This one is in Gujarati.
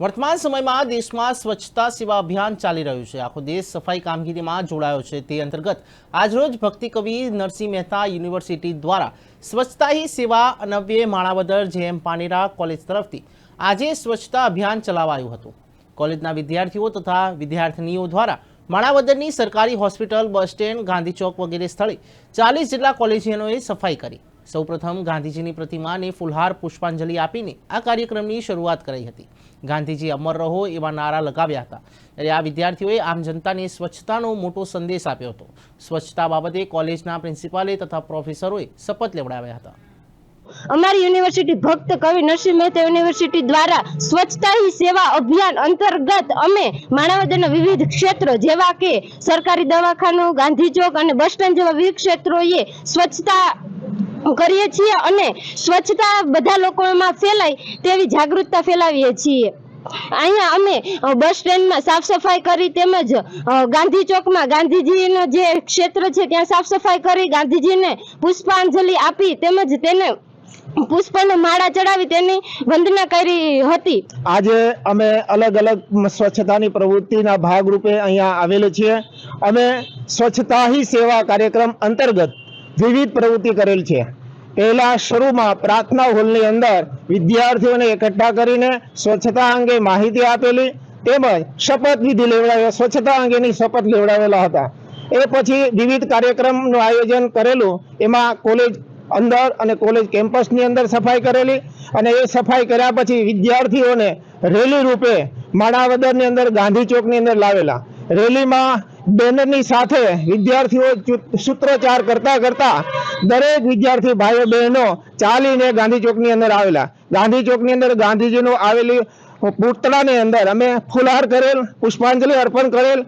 વર્તમાન સમયમાં દેશમાં સ્વચ્છતા સેવા અભિયાન ચાલી રહ્યું છે. આખો દેશ સફાઈ કામગીરીમાં જોડાયો છે. તે અંતર્ગત આજરોજ ભક્તિ કવિ નરસિંહ મહેતા યુનિવર્સિટી દ્વારા સ્વચ્છતા હી સેવા અનવ્ય માણાવદર જેએમ પાનેરા કોલેજ તરફથી આજે સ્વચ્છતા અભિયાન ચલાવાયું હતું. કોલેજના વિદ્યાર્થીઓ તથા વિદ્યાર્થિનીઓ દ્વારા માણાવદરની સરકારી હોસ્પિટલ, બસ સ્ટેન્ડ ગાંધી ચોક વગેરે સ્થળે ચાલીસ જેટલા કોલેજિયનોએ સફાઈ કરી. સૌપ્રથમ ગાંધીજીની પ્રતિમાને ફુલહાર પુષ્પાંજલિ આપીને આ કાર્યક્રમની શરૂઆત કરાઈ હતી. ગાંધીજી અમર રહો એવા નારા લગાવ્યા હતા. ત્યારે આ વિદ્યાર્થીઓએ આમ જનતાને સ્વચ્છતાનો મોટો સંદેશ આપ્યો હતો. સ્વચ્છતા બાબતે કોલેજના પ્રિન્સિપાલે તથા પ્રોફેસરોએ શપથ લેવડાવ્યા હતા. અમારી યુનિવર્સિટી ભક્ત કવિ નરસિંહ મહેતા યુનિવર્સિટી દ્વારા સ્વચ્છતા હી સેવા અભિયાન અંતર્ગત અમે માણાવદરના વિવિધ ક્ષેત્રો જેવા કે સરકારી દવાખાનું, ગાંધી ચોક અને બસ સ્ટેન્ડ જેવા વિવિધ ક્ષેત્રોએ સ્વચ્છતા કરીએ છીએ અને સ્વચ્છતા બધા લોકોમાં ફેલાય તેવી જાગૃતતા ફેલાવીએ છીએ. અહીંયા અમે બસ સ્ટેન્ડમાં સાફ સફાઈ કરી તેમજ ગાંધી ચોકમાં ગાંધીજીનો જે ક્ષેત્ર છે ત્યાં સાફ સફાઈ કરી ગાંધીજીને પુષ્પાંજલિ આપી તેમજ તેને પુષ્પનો માળા ચડાવી તેની વંદના કરી હતી. આજે અમે અલગ અલગ સ્વચ્છતાની પ્રવૃત્તિના ભાગરૂપે અહીંયા આવેલો છીએ. અમે સ્વચ્છતા હી સેવા કાર્યક્રમ અંતર્ગત વિવિધ પ્રવૃત્તિ કરેલ છે. પહેલા શરૂમાં પ્રાર્થના હોલની અંદર વિદ્યાર્થીઓને એકઠા કરીને સ્વચ્છતા અંગે માહિતી આપેલી તેમજ શપથ વિધિ લેવડાવ્યા, સ્વચ્છતા અંગેની શપથ લેવડાવેલા હતા. એ પછી વિવિધ કાર્યક્રમનું આયોજન કરેલું, એમાં કોલેજ અંદર અને કોલેજ કેમ્પસની અંદર સફાઈ કરેલી અને એ સફાઈ કર્યા પછી વિદ્યાર્થીઓને રેલી રૂપે માણાવદરની અંદર ગાંધી ચોકની અંદર લાવેલા. રેલીમાં બેનરની સાથે વિદ્યાર્થીઓ સૂત્રોચ્ચાર કરતા કરતા દરેક વિદ્યાર્થી ભાઈઓ બહેનો ચાલીને ગાંધી ચોકની અંદર આવેલા. ગાંધી ચોકની અંદર ગાંધીજીનું આવેલી પૂતળાની અંદર અમે ફુલહાર કરેલ, પુષ્પાંજલિ અર્પણ કરેલ.